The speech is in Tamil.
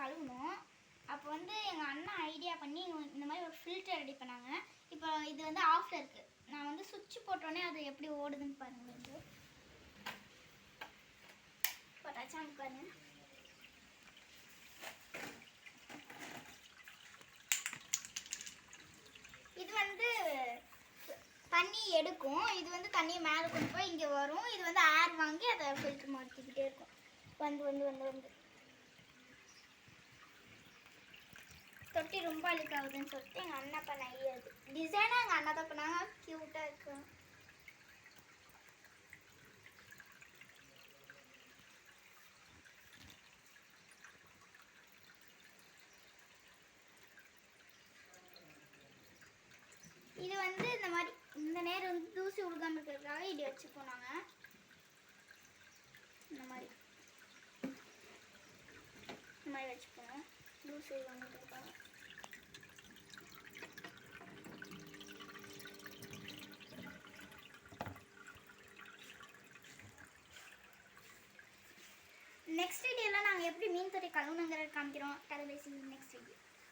கழுவணும் அப்போ வந்து எங்கள் அண்ணா ஐடியா பண்ணி இந்த மாதிரி ஒரு ஃபில்டர் ரெடி பண்ணாங்க. இப்போ இது வந்து ஆஃப்ல இருக்கு. நான் வந்து சுவிட்ச் போட்டோன்னே அது எப்படி ஓடுதுன்னு பாருங்க இது போட்டாச்சாங்க பாருங்க. இது வந்து தண்ணி எடுக்கும். இது வந்து தண்ணியை மேலே கொண்டு போய் இங்கே வரும். இது வந்து ஏர் வாங்கி அதை ஃபில்டர் மாற்றிக்கிட்டே இருக்கும். வந்து வந்து வந்து வந்து. தொட்டி ரொம்ப அழுக்காகுதுன்னு சொல்லிட்டு எங்கள் அண்ணா பண்ண ஐடியா டிசைனாக எங்கள் அண்ணா தான் பண்ணாங்க. க்யூட்டாக இருக்கு. இது வந்து இந்த மாதிரி இந்த நேரம் வந்து தூசி உழுகாம இருக்கிறதுக்காக இடி வச்சுப்போம் நாங்கள் இந்த மாதிரி. இந்த மாதிரி வச்சுப்போம். தூசி உழுகாம நெக்ஸ்ட் வீடியோவில் நாங்கள் எப்படி மீன் தொட்டி கழுவுணுங்கிறத காமிக்கிறோம். கடைசி நெக்ஸ்ட் வீடியோ